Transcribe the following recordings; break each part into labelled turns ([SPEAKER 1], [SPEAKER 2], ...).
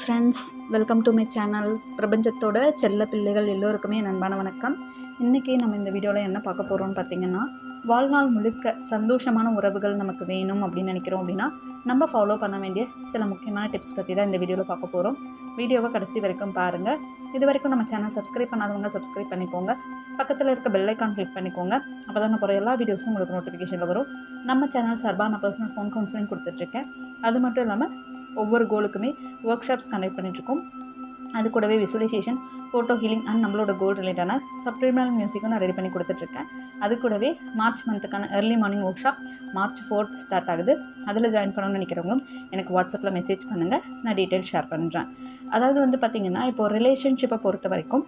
[SPEAKER 1] Friends welcome to my channel பிரபஞ்சத்தோட செல்ல பிள்ளைகள் எல்லோருக்குமே என் அன்பான வணக்கம். இன்றைக்கி நம்ம இந்த வீடியோவில் என்ன பார்க்க போகிறோம்னு பார்த்தீங்கன்னா வாழ்நாள் முழுக்க சந்தோஷமான உறவுகள் நமக்கு வேணும் அப்படின்னு நினைக்கிறோம் அப்படின்னா நம்ம ஃபாலோ பண்ண வேண்டிய சில முக்கியமான டிப்ஸ் பற்றி தான் இந்த வீடியோவில் பார்க்க போகிறோம் வீடியோவை கடைசி வரைக்கும் பாருங்கள் இது வரைக்கும் நம்ம சேனல் சப்ஸ்கிரைப் பண்ணாதவங்க சப்ஸ்கிரைப் பண்ணிக்கோங்க. பக்கத்தில் இருக்க பெல்லைக்கான் கிளிக் பண்ணிக்கோங்க. அப்போ தான் நான் போகிற எல்லா வீடியோஸும் உங்களுக்கு நோட்டிஃபிகேஷனில் வரும். நம்ம சேனல் சார்பாக நான் பர்சனல் ஃபோன் கவுன்சிலிங் கொடுத்துட்ருக்கேன் அது மட்டும் இல்லாமல் ஒவ்வொரு கோலுக்குமே ஒர்க் ஷாப்ஸ் கண்டக்ட் பண்ணிட்டுருக்கோம். அது கூடவே விசுவலைசேஷன் ஃபோட்டோ ஹீலிங் அண்ட் நம்மளோட கோல் ரிலேட்டான சப்ரிமல் மியூசிக்கும் நான் ரெடி பண்ணி கொடுத்துட்ருக்கேன் அது கூடவே March மந்த்துக்கான early morning workshop March fourth start ஆகுது. அதில் ஜாயின் பண்ணணும்னு நினைக்கிறவங்களும் எனக்கு வாட்ஸ்அப்பில் மெசேஜ் பண்ணுங்கள் நான் டீட்டெயில் ஷேர் பண்ணுறேன் அதாவது வந்து பார்த்திங்கன்னா இப்போது ரிலேஷன்ஷிப்பை பொறுத்த வரைக்கும்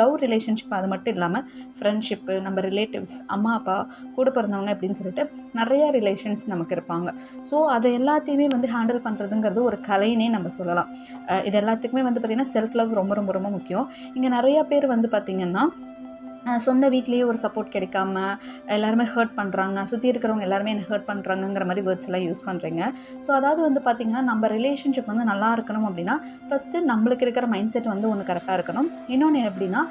[SPEAKER 1] லவ் ரிலேஷன்ஷிப் அது மட்டும் இல்லாமல் ஃப்ரெண்ட்ஷிப்பு நம்ம ரிலேட்டிவ்ஸ் அம்மா அப்பா கூட பிறந்தவங்க அப்படின்னு சொல்லிட்டு நிறையா ரிலேஷன்ஸ் நமக்கு இருப்பாங்க. ஸோ அதை எல்லாத்தையுமே வந்து ஹேண்டில் பண்ணுறதுங்கிறது ஒரு கலைனே நம்ம சொல்லலாம். இது எல்லாத்துக்குமே வந்து பார்த்திங்கன்னா செல்ஃப் லவ் ரொம்ப ரொம்ப ரொம்ப முக்கியம். இங்கே நிறையா பேர் வந்து பார்த்திங்கன்னா சொந்த வீட்லேயே ஒரு சப்போர்ட் கிடைக்காம எல்லாருமே ஹர்ட் பண்ணுறாங்க சுற்றி இருக்கிறவங்க எல்லாருமே என்ன ஹர்ட் பண்ணுறாங்கங்கிற மாதிரி வேர்ட்ஸ் எல்லாம் யூஸ் பண்ணுறீங்க ஸோ அதாவது வந்து பார்த்திங்கன்னா நம்ம ரிலேஷன்ஷிப் வந்து நல்லா இருக்கணும் அப்படின்னா ஃபஸ்ட்டு நம்மளுக்கு இருக்கிற மைண்ட் செட் வந்து ஒன்று கரெக்டாக இருக்கணும். இன்னொன்று எப்படின்னா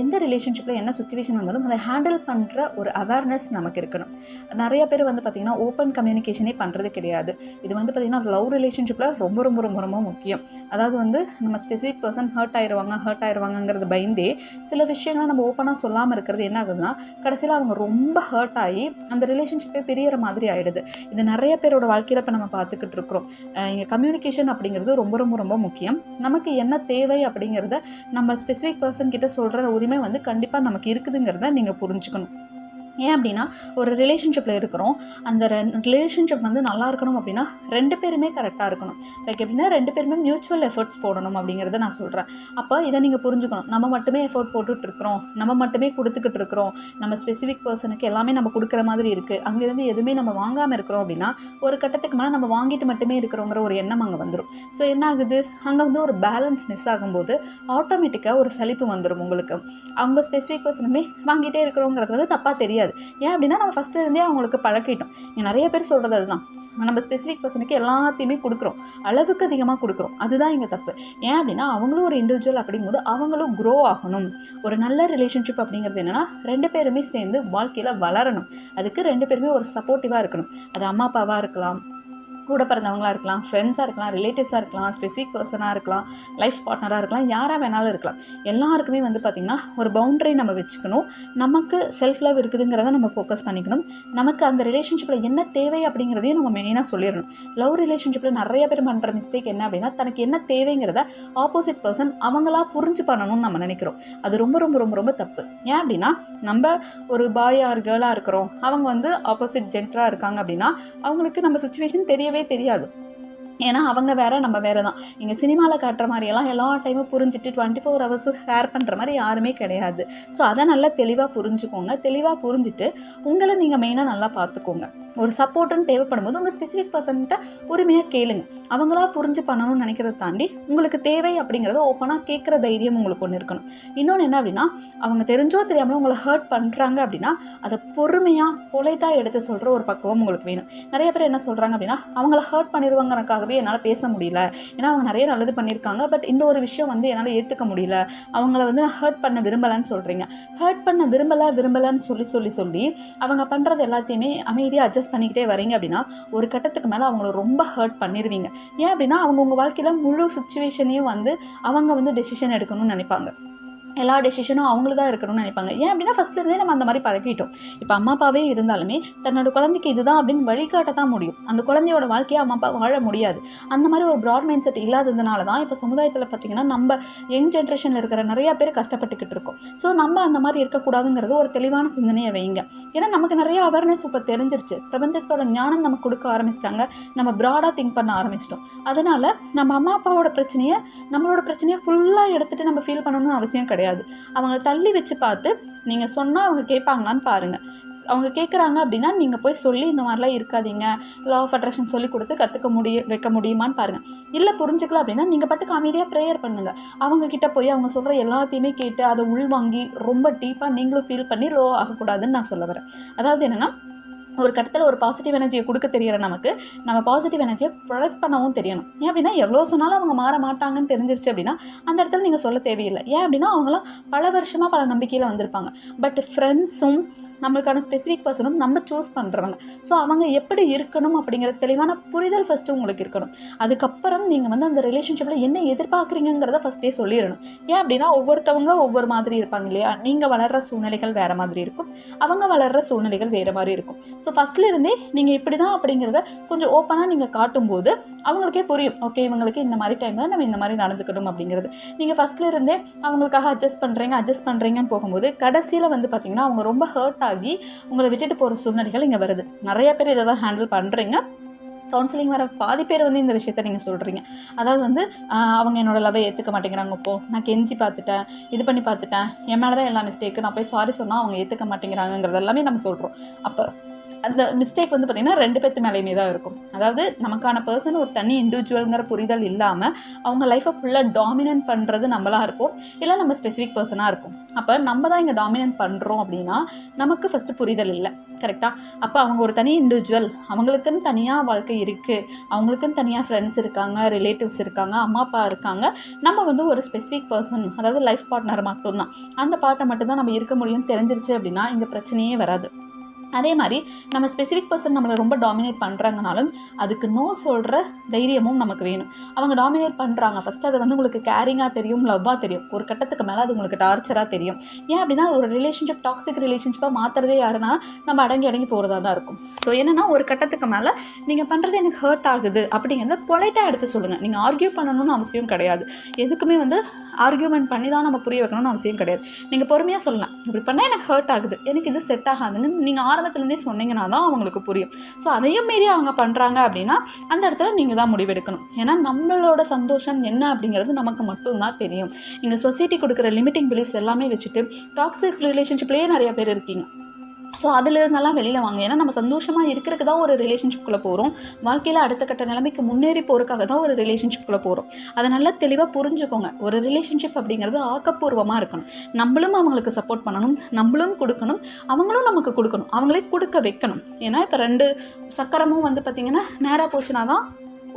[SPEAKER 1] எந்த ரிலேஷன்ஷிப்பில் என்ன சுச்சுவேஷன் வந்தாலும் அதை ஹேண்டில் பண்ணுற ஒரு அவேர்னஸ் நமக்கு இருக்கணும். நிறைய பேர் வந்து பார்த்திங்கன்னா ஓப்பன் கம்யூனிகேஷனே பண்ணுறது கிடையாது. இது வந்து பார்த்திங்கன்னா லவ் ரிலேஷன்ஷிப்பில் ரொம்ப ரொம்ப ரொம்ப ரொம்ப முக்கியம். அதாவது வந்து நம்ம ஸ்பெசிஃபிக் பர்சன் ஹர்ட் ஆயிடுவாங்க ஹர்ட் ஆயிடுவாங்கங்கிறது பயந்தே சில விஷயங்களை நம்ம ஓப்பனாக சொல்லாமல் இருக்கிறது என்ன ஆகுதுன்னா கடைசியில் அவங்க ரொம்ப ஹர்ட் ஆகி அந்த ரிலேஷன்ஷிப்பே பிரியற மாதிரி ஆகிடுது இது நிறைய பேரோட வாழ்க்கையில் இப்போ நம்ம பார்த்துக்கிட்டு இருக்கிறோம். இங்கே கம்யூனிகேஷன் அப்படிங்கிறது ரொம்ப ரொம்ப ரொம்ப முக்கியம். நமக்கு என்ன தேவை அப்படிங்கிறத நம்ம ஸ்பெசிஃபிக் பர்சன் கிட்ட சொல்கிற உரிமை வந்து கண்டிப்பாக நமக்கு இருக்குதுங்கிறத நீங்கள் புரிஞ்சுக்கணும். ஏன் அப்படின்னா ஒரு ரிலேஷன்ஷிப்பில் இருக்கிறோம். அந்த ரிலேஷன்ஷிப் வந்து நல்லா இருக்கணும் அப்படின்னா ரெண்டு பேருமே கரெக்டாக இருக்கணும். லைக் எப்படின்னா ரெண்டு பேருமே மியூச்சுவல் எஃபர்ட்ஸ் போடணும் அப்படிங்கிறத நான் சொல்கிறேன் அப்போ இதை நீங்கள் புரிஞ்சுக்கணும். நம்ம மட்டுமே எஃபோர்ட் போட்டுட்ருக்குறோம் நம்ம மட்டுமே கொடுத்துக்கிட்டு இருக்கிறோம். நம்ம ஸ்பெசிஃபிக் பர்சனுக்கு எல்லாமே நம்ம கொடுக்குற மாதிரி இருக்குது அங்கேருந்து எதுவுமே நம்ம வாங்காமல் இருக்கிறோம் அப்படின்னா ஒரு கட்டத்துக்கு மேலே நம்ம வாங்கிட்டு மட்டுமே இருக்கிறோங்கிற ஒரு எண்ணம் அங்கே வந்துடும் ஸோ என்ன ஆகுது? அங்கே வந்து ஒரு பேலன்ஸ் மிஸ் ஆகும்போது ஆட்டோமேட்டிக்காக ஒரு சலிப்பு வந்துடும் உங்களுக்கு. அவங்க ஸ்பெசிஃபிக் பர்சனுமே வாங்கிட்டே இருக்கிறோங்கிறது வந்து தப்பாக தெரியாது. ஏன் அப்படின்னா நம்ம ஃபஸ்ட்டு இருந்தே அவங்களுக்கு பழக்கிட்டோம். இங்கே நிறைய பேர் சொல்கிறது அதுதான். நம்ம ஸ்பெசிஃபிக் பர்சனுக்கு எல்லாத்தையுமே கொடுக்குறோம். அளவுக்கு அதிகமாக கொடுக்குறோம். அதுதான் இங்கே தப்பு. ஏன் அப்படின்னா அவங்களும் ஒரு இண்டிவிஜுவல் அப்படிங்கும்போது அவங்களும் க்ரோ ஆகணும். ஒரு நல்ல ரிலேஷன்ஷிப் அப்படிங்கிறது என்னென்னா ரெண்டு பேருமே சேர்ந்து வாழ்க்கையில் வளரணும். அதுக்கு ரெண்டு பேருமே ஒரு சப்போர்ட்டிவாக இருக்கணும். அது அம்மா அப்பாவாக இருக்கலாம். கூட பிறந்தவங்களாக இருக்கலாம் ஃப்ரெண்ட்ஸாக இருக்கலாம் ரிலேட்டிவ்ஸாக இருக்கலாம் ஸ்பெசிஃபிக் பர்சனாக இருக்கலாம் லைஃப் பார்ட்னராக இருக்கலாம் யாராக வேணாலும் இருக்கலாம். எல்லாருக்குமே வந்து பார்த்திங்கன்னா ஒரு பவுண்டரி நம்ம வச்சுக்கணும். நமக்கு செல்ஃப் லவ் இருக்குதுங்கிறத நம்ம ஃபோக்கஸ் பண்ணிக்கணும். நமக்கு அந்த ரிலேஷன்ஷிப்பில் என்ன தேவை அப்படிங்கிறதையும் நம்ம மெயினாக சொல்லிடணும். லவ் ரிலேஷன்ஷிப்பில் நிறைய பேர் பண்ணுற மிஸ்டேக் என்ன அப்படின்னா தனக்கு என்ன தேவைங்கிறத ஆப்போசிட் பர்சன் அவங்களா புரிஞ்சு பண்ணணும்னு நம்ம நினைக்கிறோம். அது ரொம்ப ரொம்ப ரொம்ப ரொம்ப தப்பு. ஏன் அப்படின்னா நம்ம ஒரு பாய் ஆர் கேர்ளாக இருக்கிறோம். அவங்க வந்து ஆப்போசிட் ஜென்டராக இருக்காங்க அப்படின்னா அவங்களுக்கு நம்ம சுச்சுவேஷன் தெரியவே தெரியாது. ஏன்னா அவங்க வேற நம்ம வேற தான் இங்கே சினிமாவில் காட்டுற மாதிரியெல்லாம் எல்லா டைமும் புரிஞ்சுட்டு டுவெண்ட்டி ஃபோர் ஹவர்ஸும் ஷேர் பண்ணுற மாதிரி யாருமே கிடையாது. ஸோ அதை நல்லா தெளிவாக புரிஞ்சுக்கோங்க. தெளிவாக புரிஞ்சுட்டு உங்களை நீங்கள் மெயினாக நல்லா பார்த்துக்கோங்க. ஒரு சப்போர்ட்டுன்னு தேவைப்படும் போது உங்கள் ஸ்பெசிஃபிக் பர்சன்கிட்ட உரிமையாக கேளுங்க. அவங்களா புரிஞ்சு பண்ணணும்னு நினைக்கிறத தாண்டி உங்களுக்கு தேவை அப்படிங்கிறத ஓப்பனாக கேட்குற தைரியம் உங்களுக்கு ஒன்று இருக்கணும். இன்னொன்று என்ன அப்படின்னா அவங்க தெரிஞ்சோ தெரியாமலோ உங்களை ஹர்ட் பண்ணுறாங்க அப்படின்னா அதை பொறுமையாக பொலைட்டாக எடுத்து சொல்கிற ஒரு பக்குவம் உங்களுக்கு வேணும். நிறைய பேர் என்ன சொல்கிறாங்க அப்படின்னா அவங்கள ஹர்ட் பண்ணிடுவாங்கறக்காகவே என்னால் பேச முடியல. ஏன்னா அவங்க நிறைய நல்லது பண்ணியிருக்காங்க பட் இந்த ஒரு விஷயம் வந்து என்னால் ஏற்றுக்க முடியல. அவங்கள வந்து நான் ஹர்ட் பண்ண விரும்பலைன்னு சொல்கிறீங்க ஹர்ட் பண்ண விரும்பலை விரும்பலைன்னு சொல்லி சொல்லி சொல்லி அவங்க பண்ணுறது எல்லாத்தையுமே அமைதியாக அட்ஜஸ்ட் பண்ணிக்கிட்டே வரீங்க அப்படின்னா ஒரு கட்டத்துக்கு மேலே அவங்கள ரொம்ப ஹர்ட் பண்ணிடுவீங்க ஏன் அப்படின்னா அவங்க உங்கள் வாழ்க்கையில் முழு சுச்சுவேஷனையும் வந்து அவங்க வந்து டெசிஷன் எடுக்கணும்னு நினைப்பாங்க. எல்லா டெசிஷனும் அவங்களுக்கு தான் இருக்கணும்னு நினைப்பாங்க. ஏன் அப்படின்னா ஃபஸ்ட்லேருந்தே நம்ம அந்த மாதிரி பழகிட்டோம். இப்போ அம்மா அப்பாவே இருந்தாலுமே தன்னோட குழந்தைக்கு இதுதான் அப்படின்னு வழிகாட்ட தான் முடியும். அந்த குழந்தையோட வாழ்க்கையை அம்மா அப்பா வாழ முடியாது. அந்த மாதிரி ஒரு ப்ராட் மைண்ட் செட் இல்லாததுனால தான் இப்போ சமுதாயத்தில் பார்த்திங்கன்னா நம்ம யங் ஜென்ரேஷனில் இருக்கிற நிறையா பேர் கஷ்டப்பட்டுக்கிட்டு இருக்கோம். ஸோ நம்ம அந்த மாதிரி இருக்கக்கூடாதுங்கிறது ஒரு தெளிவான சிந்தனையை வைங்க. ஏன்னா நமக்கு நிறைய அவேர்னஸ் இப்போ தெரிஞ்சிருச்சு. பிரபஞ்சத்தோட ஞானம் நமக்கு கொடுக்க ஆரம்பிச்சிட்டாங்க. நம்ம ப்ராடாக திங்க் பண்ண ஆரம்பிச்சிட்டோம். அதனால் நம்ம அம்மா அப்பாவோட பிரச்சனையை நம்மளோட பிரச்சனையை ஃபுல்லாக எடுத்துகிட்டு நம்ம ஃபீல் பண்ணணும்னு அவசியம் கிடையாது. அவங்கள தள்ளி வச்சு பார்த்து நீங்கள் சொன்னால் அவங்க கேட்பாங்களான்னு பாருங்கள் அவங்க கேட்குறாங்க அப்படின்னா நீங்கள் போய் சொல்லி இந்த மாதிரிலாம் இருக்காதீங்க. லா ஆஃப் அட்ராக்ஷன் சொல்லி கொடுத்து கற்றுக்க முடிய வைக்க முடியுமான்னு பாருங்கள் இல்லை புரிஞ்சுக்கலாம் அப்படின்னா நீங்கள் பாட்டுக்கு அமைதியாக ப்ரேயர் பண்ணுங்கள் அவங்கக்கிட்ட போய் அவங்க சொல்கிற எல்லாத்தையுமே கேட்டு அதை உள்வாங்கி ரொம்ப டீப்பாக நீங்களும் ஃபீல் பண்ணி லோ ஆகக்கூடாதுன்னு நான் சொல்ல வரேன். அதாவது என்னென்னா ஒரு கட்டத்தில் ஒரு பாசிட்டிவ் எனர்ஜியை கொடுக்க தெரியற நமக்கு நம்ம பாசிட்டிவ் எனர்ஜியை ப்ரொடக்ட் பண்ணவும் தெரியணும். ஏன் அப்படின்னா எவ்வளோ சொன்னாலும் அவங்க மாற மாட்டாங்கன்னு தெரிஞ்சிருச்சு அப்படின்னா அந்த இடத்துல நீங்கள் சொல்ல தேவையில்லை. ஏன் அப்படின்னா அவங்களாம் பல வருஷமாக பல நம்பிக்கையில் வந்திருப்பாங்க. பட் ஃப்ரெண்ட்ஸும் நம்மளுக்கான ஸ்பெசிஃபிக் பர்சனும் நம்ம சூஸ் பண்ணுறவங்க ஸோ அவங்க எப்படி இருக்கணும் அப்படிங்கிற தெளிவான புரிதல் ஃபஸ்ட்டு உங்களுக்கு இருக்கணும். அதுக்கப்புறம் நீங்கள் வந்து அந்த ரிலேஷன்ஷிப்பில் என்ன எதிர்பார்க்குறீங்கிறத ஃபஸ்ட்டே சொல்லிடணும். ஏன் அப்படின்னா ஒவ்வொருத்தவங்க ஒவ்வொரு மாதிரி இருப்பாங்க இல்லையா? நீங்கள் வளர்கிற சூழ்நிலைகள் வேறு மாதிரி இருக்கும். அவங்க வளர்கிற சூழ்நிலைகள் வேறு மாதிரி இருக்கும். ஸோ ஃபஸ்ட்லேருந்தே நீங்கள் இப்படி தான் அப்படிங்கிறத கொஞ்சம் ஓப்பனாக நீங்கள் காட்டும்போது அவங்களுக்கே புரியும். ஓகே இவங்களுக்கு இந்த மாதிரி டைமில் நம்ம இந்த மாதிரி நடந்துக்கணும் அப்படிங்கிறது. நீங்கள் ஃபஸ்ட்லேருந்தே அவங்களுக்காக அட்ஜஸ்ட் பண்ணுறீங்க அட்ஜஸ்ட் பண்ணுறீங்கன்னு போகும்போது கடைசியில் வந்து பார்த்தீங்கன்னா அவங்க ரொம்ப ஹர்ட் ஆகி உங்களை விட்டுட்டு போகிற சூழ்நிலைகள் இங்கே வருது. நிறைய பேர் இதை தான் ஹேண்டில் பண்ணுறீங்க கவுன்சிலிங் வர பாதி பேர் வந்து இந்த விஷயத்த நீங்கள் சொல்கிறீங்க அதாவது வந்து அவங்க என்னோட லவ்வை ஏற்றுக்க மாட்டேங்கிறாங்க. இப்போது நான் கெஞ்சி பார்த்துட்டேன் இது பண்ணி பார்த்துட்டேன் என் மேலே தான் எல்லா மிஸ்டேக்கு நான் போய் சாரி சொன்னால் அவங்க ஏற்றுக்க மாட்டேங்கிறாங்கிறது எல்லாமே நம்ம சொல்கிறோம் அப்போ அந்த மிஸ்டேக் வந்து பார்த்திங்கன்னா ரெண்டு பேர்த்து மேலேயுமே தான் இருக்கும். அதாவது நமக்கான பர்சன் ஒரு தனி இண்டிவிஜுவல்ங்கிற புரிதல் இல்லாமல் அவங்க லைஃப்பை ஃபுல்லாக டாமினன்ட் பண்ணுறது நம்மளாக இருக்கும் இல்லை நம்ம ஸ்பெசிஃபிக் பர்சனாக இருக்கும் அப்போ நம்ம தான் இங்கே டாமினன்ட் பண்ணுறோம் அப்படின்னா நமக்கு ஃபஸ்ட்டு புரிதல் இல்லை. கரெக்டாக அப்போ அவங்க ஒரு தனி இண்டிவிஜுவல் அவங்களுக்குன்னு தனியாக வாழ்க்கை இருக்குது அவங்களுக்குன்னு தனியாக ஃப்ரெண்ட்ஸ் இருக்காங்க ரிலேட்டிவ்ஸ் இருக்காங்க அம்மா அப்பா இருக்காங்க நம்ம வந்து ஒரு ஸ்பெசிஃபிக் பர்சன் அதாவது லைஃப் பார்ட்னர் மட்டும்தான் அந்த பார்ட்டை மட்டும்தான் நம்ம இருக்க முடியும் தெரிஞ்சிருச்சு அப்படின்னா இங்கே பிரச்சனையே வராது. அதே மாதிரி நம்ம ஸ்பெசிஃபிக் பர்சன் நம்மளை ரொம்ப டாமினேட் பண்ணுறாங்கனாலும் அதுக்கு நோ சொல்கிற தைரியமும் நமக்கு வேணும். அவங்க டாமினேட் பண்ணுறாங்க ஃபஸ்ட் அது வந்து உங்களுக்கு கேரிங்காக தெரியும் லவ்வாக தெரியும். ஒரு கட்டத்துக்கு மேலே அது உங்களுக்கு டார்ச்சராக தெரியும். ஏன் அப்படின்னா ஒரு ரிலேஷன்ஷிப் டாக்ஸிக் ரிலேஷன்ஷிப்பாக மாற்றுறதே யாருன்னா நம்ம அடங்கி அடங்கி போகிறதா தான் இருக்கும். ஸோ என்னென்னா ஒரு கட்டத்துக்கு மேலே நீங்கள் பண்ணுறது எனக்கு ஹர்ட் ஆகுது அப்படிங்கிறத பொலைட்டாக எடுத்து சொல்லுங்கள் நீங்கள் ஆர்கியூ பண்ணணும்னு அவசியம் கிடையாது. எதுக்குமே வந்து ஆர்கியூமெண்ட் பண்ணி தான் நம்ம புரிய வைக்கணும்னு அவசியம் கிடையாது. நீங்கள் பொறுமையாக சொல்லலாம். இப்படி பண்ணால் எனக்கு ஹர்ட் ஆகுது. எனக்கு இது செட் ஆகாதுன்னு நீங்கள் ஆரம்பத்துலேருந்தே சொன்னீங்கன்னா தான் அவங்களுக்கு புரியும். ஸோ அதையும் மீறி அவங்க பண்ணுறாங்க அப்படின்னா அந்த இடத்துல நீங்கள் தான் முடிவெடுக்கணும். ஏன்னா நம்மளோட சந்தோஷம் என்ன அப்படிங்கிறது நமக்கு மட்டும்தான் தெரியும். இங்கே சொசைட்டி கொடுக்குற லிமிட்டிங் பிலீஃப்ஸ் எல்லாமே வச்சுட்டு டாக்ஸிக் ரிலேஷன்ஷிப்லேயே நிறைய பேர் இருக்கீங்க. ஸோ அதிலிருந்தெல்லாம் வெளியில் வாங்க. ஏன்னா நம்ம சந்தோஷமாக இருக்கிறதுக்கு தான் ஒரு ரிலேஷன்ஷிப்குள்ளே போகிறோம் வாழ்க்கையில் அடுத்த கட்ட நிலைமைக்கு முன்னேறி போகிறதுக்காக தான் ஒரு ரிலேஷன்ஷிப்குள்ளே போகிறோம் அதை நல்லா தெளிவாக புரிஞ்சுக்கோங்க. ஒரு ரிலேஷன்ஷிப் அப்படிங்கிறது ஆக்கப்பூர்வமாக இருக்கணும். நம்மளும் அவங்களுக்கு சப்போர்ட் பண்ணணும். நம்மளும் கொடுக்கணும். அவங்களும் நமக்கு கொடுக்கணும். அவங்களே கொடுக்க வைக்கணும். ஏன்னா இப்போ ரெண்டு சக்கரமும் வந்து பார்த்திங்கன்னா நேராக போச்சுன்னா தான்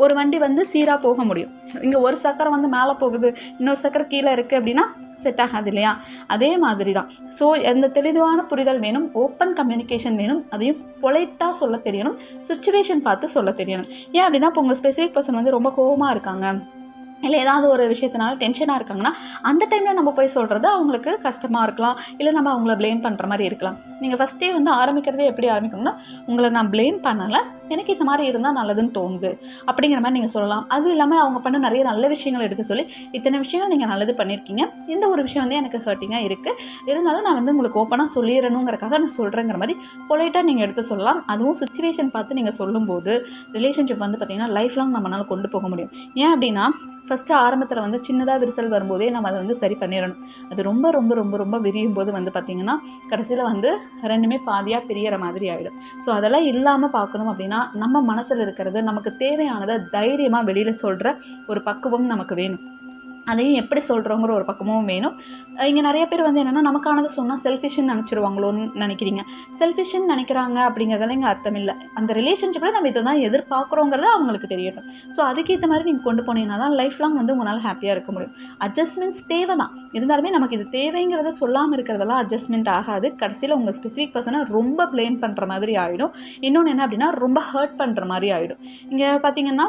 [SPEAKER 1] ஒரு வண்டி வந்து சீராக போக முடியும். இங்கே ஒரு சக்கரம் வந்து மேலே போகுது இன்னொரு சக்கரம் கீழே இருக்குது அப்படின்னா செட் ஆகாது இல்லையா? அதே மாதிரி தான் ஸோ அந்த தெளிவான புரிதல் வேணும் ஓப்பன் கம்யூனிகேஷன் வேணும் அதையும் பொலைட்டாக சொல்ல தெரியணும் சுச்சுவேஷன் பார்த்து சொல்ல தெரியணும். ஏன் அப்படின்னா இப்போ உங்கள் ஸ்பெசிஃபிக் பர்சன் வந்து ரொம்ப கோவமாக இருக்காங்க. இல்லை ஏதாவது ஒரு விஷயத்தினால டென்ஷனாக இருக்காங்கன்னா அந்த டைமில் நம்ம போய் சொல்கிறது அவங்களுக்கு கஷ்டமாக இருக்கலாம். இல்லை நம்ம அவங்கள ப்ளேம் பண்ணுற மாதிரி இருக்கலாம். நீங்கள் ஃபஸ்ட்டே வந்து ஆரம்பிக்கிறதே எப்படி ஆரம்பிக்கணும்னா உங்களை நான் ப்ளேம் பண்ணலை எனக்கு இந்த மாதிரி இருந்தால் நல்லதுன்னு தோணுது அப்படிங்கிற மாதிரி நீங்கள் சொல்லலாம். அது இல்லாமல் அவங்க பண்ண நிறைய நல்ல விஷயங்கள் எடுத்து சொல்லி இத்தனை விஷயங்கள் நீங்கள் நல்லது பண்ணியிருக்கீங்க இந்த ஒரு விஷயம் வந்து எனக்கு ஹர்ட்டிங்காக இருக்குது இருந்தாலும் நான் வந்து உங்களுக்கு ஓப்பனாக சொல்லிடணுங்கிறக்காக நான் சொல்கிறேங்கிற மாதிரி பொலைட்டாக நீங்கள் எடுத்து சொல்லலாம். அதுவும் சுச்சுவேஷன் பார்த்து நீங்கள் சொல்லும்போது ரிலேஷன்ஷிப் வந்து பார்த்திங்கன்னா லைஃப் லாங் நம்மளால் கொண்டு போக முடியும். ஏன் அப்படின்னா ஃபஸ்ட்டு ஆரம்பத்தில் வந்து சின்னதாக விரிசல் வரும்போதே நம்ம அதை வந்து சரி பண்ணிடணும். அது ரொம்ப ரொம்ப ரொம்ப ரொம்ப விரியும் போது வந்து பார்த்திங்கன்னா கடைசியில் வந்து ரெண்டுமே பாதியாக பிரியற மாதிரி ஆகிடும் ஸோ அதெல்லாம் இல்லாமல் பார்க்கணும் அப்படின்னா நம்ம மனசில் இருக்கிறது நமக்கு தேவையானதை தைரியமாக வெளியில் சொல்கிற ஒரு பக்குவம் நமக்கு வேணும். அதையும் எப்படி சொல்கிறோங்கிற ஒரு பக்கமும் வேணும். இங்கே நிறைய பேர் வந்து என்னென்னா நமக்கானது சொன்னால் செல்ஃபிஷ்ன்னு நினச்சிருவாங்களோன்னு நினைக்கிறீங்க. செல்ஃபிஷ்ன்னு நினைக்கிறாங்க அப்படிங்கிறதெல்லாம் இங்கே அர்த்தம் இல்லை. அந்த ரிலேஷன்ஷிப்பில் நம்ம இதை தான் எதிர்பார்க்குறோங்கிறது அவங்களுக்கு தெரியட்டும். ஸோ அதுக்கேற்ற மாதிரி நீங்கள் கொண்டு போனீங்கன்னா தான் லைஃப் லாங் வந்து உங்களால் ஹாப்பியாக இருக்க முடியும். அட்ஜஸ்ட்மெண்ட்ஸ் தேவை தான் இருந்தாலுமே நமக்கு இது தேவைங்கிறத சொல்லாமல் இருக்கிறதெல்லாம் அட்ஜஸ்ட்மெண்ட் ஆகாது. கடைசியில் உங்கள் ஸ்பெசிஃபிக் பர்சனை ரொம்ப ப்ளேம் பண்ணுற மாதிரி ஆகிடும் இன்னொன்று என்ன அப்படின்னா ரொம்ப ஹர்ட் பண்ணுற மாதிரி ஆகிடும் இங்கே பார்த்தீங்கன்னா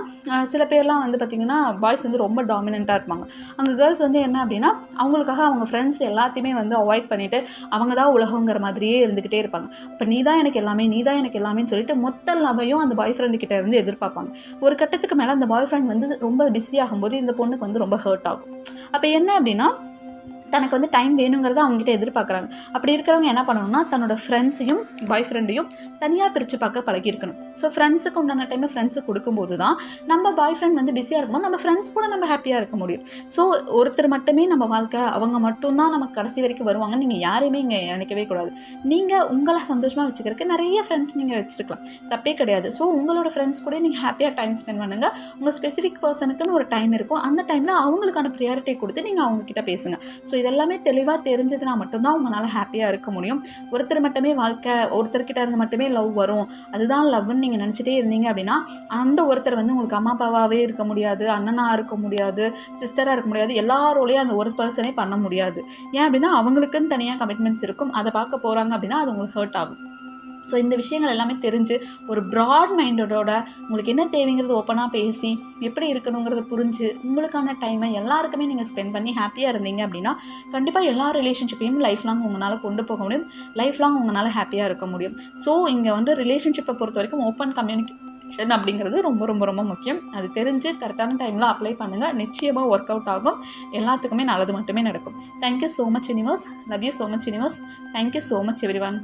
[SPEAKER 1] சில பேர்லாம் வந்து பார்த்திங்கன்னா பாய்ஸ் வந்து ரொம்ப டாமினண்ட்டாக இருப்பாங்க. அங்கே கேர்ள்ஸ் வந்து என்ன அப்படின்னா அவங்களுக்காக அவங்க ஃப்ரெண்ட்ஸ் எல்லாத்தையுமே வந்து அவாய்ட் பண்ணிவிட்டு அவங்க தான் உலகங்கிற மாதிரியே இருந்துக்கிட்டே இருப்பாங்க. இப்போ நீ தான் எனக்கு எல்லாமே நீ தான் எனக்கு எல்லாமே சொல்லிட்டு மொத்த லவையும் அந்த பாய் ஃப்ரெண்டு கிட்ட இருந்து எதிர்பார்ப்பாங்க. ஒரு கட்டத்துக்கு மேலே அந்த பாய் ஃப்ரெண்ட் வந்து ரொம்ப பிஸி ஆகும்போது இந்த பொண்ணுக்கு வந்து ரொம்ப ஹர்ட் ஆகும். அப்போ என்ன அப்படின்னா தனக்கு வந்து டைம் வேணுங்கிறத அவங்ககிட்ட எதிர்பார்க்குறாங்க. அப்படி இருக்கிறவங்க என்ன பண்ணணும்னா தன்னோட ஃப்ரெண்ட்ஸையும் பாய் ஃப்ரெண்டையும் தனியாக பிரித்து பார்க்க பழகியிருக்கணும். ஸோ ஃப்ரெண்ட்ஸுக்கு உண்டான டைமை ஃப்ரெண்ட்ஸுக்கு கொடுக்கும்போது தான் நம்ம பாய் ஃப்ரெண்ட் வந்து பிஸியாக இருக்கும்போது நம்ம ஃப்ரெண்ட்ஸ் கூட நம்ம ஹாப்பியாக இருக்க முடியும். ஸோ ஒருத்தர் மட்டுமே நம்ம வாழ்க்கை அவங்க மட்டும்தான் நமக்கு கடைசி வரைக்கும் வருவாங்கன்னு நீங்கள் யாரையுமே இங்கே நினைக்கவே கூடாது. நீங்கள் உங்களை சந்தோஷமாக வச்சுக்கிறதுக்கு நிறைய ஃப்ரெண்ட்ஸ் நீங்கள் வச்சுருக்கலாம். தப்பே கிடையாது. ஸோ உங்களோட ஃப்ரெண்ட்ஸ் கூட நீங்கள் ஹாப்பியாக டைம் ஸ்பெண்ட் பண்ணுங்கள் உங்கள் ஸ்பெசிஃபிக் பர்சனுக்குன்னு ஒரு டைம் இருக்கும். அந்த டைமில் அவங்களுக்கான ப்ரியாரிட்டி கொடுத்து நீங்கள் அவங்கக்கிட்ட பேசுங்க. ஸோ இதெல்லாமே தெளிவாக தெரிஞ்சதுனா மட்டும்தான் உங்களால் ஹாப்பியாக இருக்க முடியும். ஒருத்தர் மட்டுமே வாழ்க்கை ஒருத்தர்கிட்ட இருந்து மட்டுமே லவ் வரும். அதுதான் லவ்னு நீங்கள் நினச்சிட்டே இருந்தீங்க அப்படின்னா அந்த ஒருத்தர் வந்து உங்களுக்கு அம்மா அப்பாவாகவே இருக்க முடியாது அண்ணனாக இருக்க முடியாது சிஸ்டராக இருக்க முடியாது எல்லாரோடையும் அந்த ஒரு பர்சனே பண்ண முடியாது. ஏன் அப்படின்னா அவங்களுக்குன்னு தனியாக கமிட்மெண்ட்ஸ் இருக்கும். அதை பார்க்க போகிறாங்க அப்படின்னா அது உங்களுக்கு ஹர்ட் ஆகும். ஸோ இந்த விஷயங்கள் எல்லாமே தெரிஞ்சு ஒரு ப்ராட் மைண்டடோட உங்களுக்கு என்ன தேவைங்கிறது ஓப்பனாக பேசி எப்படி இருக்கணுங்கிறத புரிஞ்சு உங்களுக்கான டைமை எல்லாருக்குமே நீங்கள் ஸ்பெண்ட் பண்ணி ஹாப்பியாக இருந்தீங்க அப்படின்னா கண்டிப்பாக எல்லா ரிலேஷன்ஷிப்பையும் லைஃப் லாங் உங்களால் கொண்டு போக முடியும். லைஃப் லாங் உங்களால் ஹாப்பியாக இருக்க முடியும். ஸோ இங்கே வந்து ரிலேஷன்ஷிப்பை பொறுத்த வரைக்கும் ஓப்பன் கம்யூனிகேஷன் அப்படிங்கிறது ரொம்ப ரொம்ப ரொம்ப முக்கியம். அது தெரிஞ்சு கரெக்டான டைமில் அப்ளை பண்ணுங்கள் நிச்சயமாக ஒர்க் அவுட் ஆகும். எல்லாத்துக்குமே நல்லது மட்டுமே நடக்கும். Thank you so much universe love you so much universe thank you so much everyone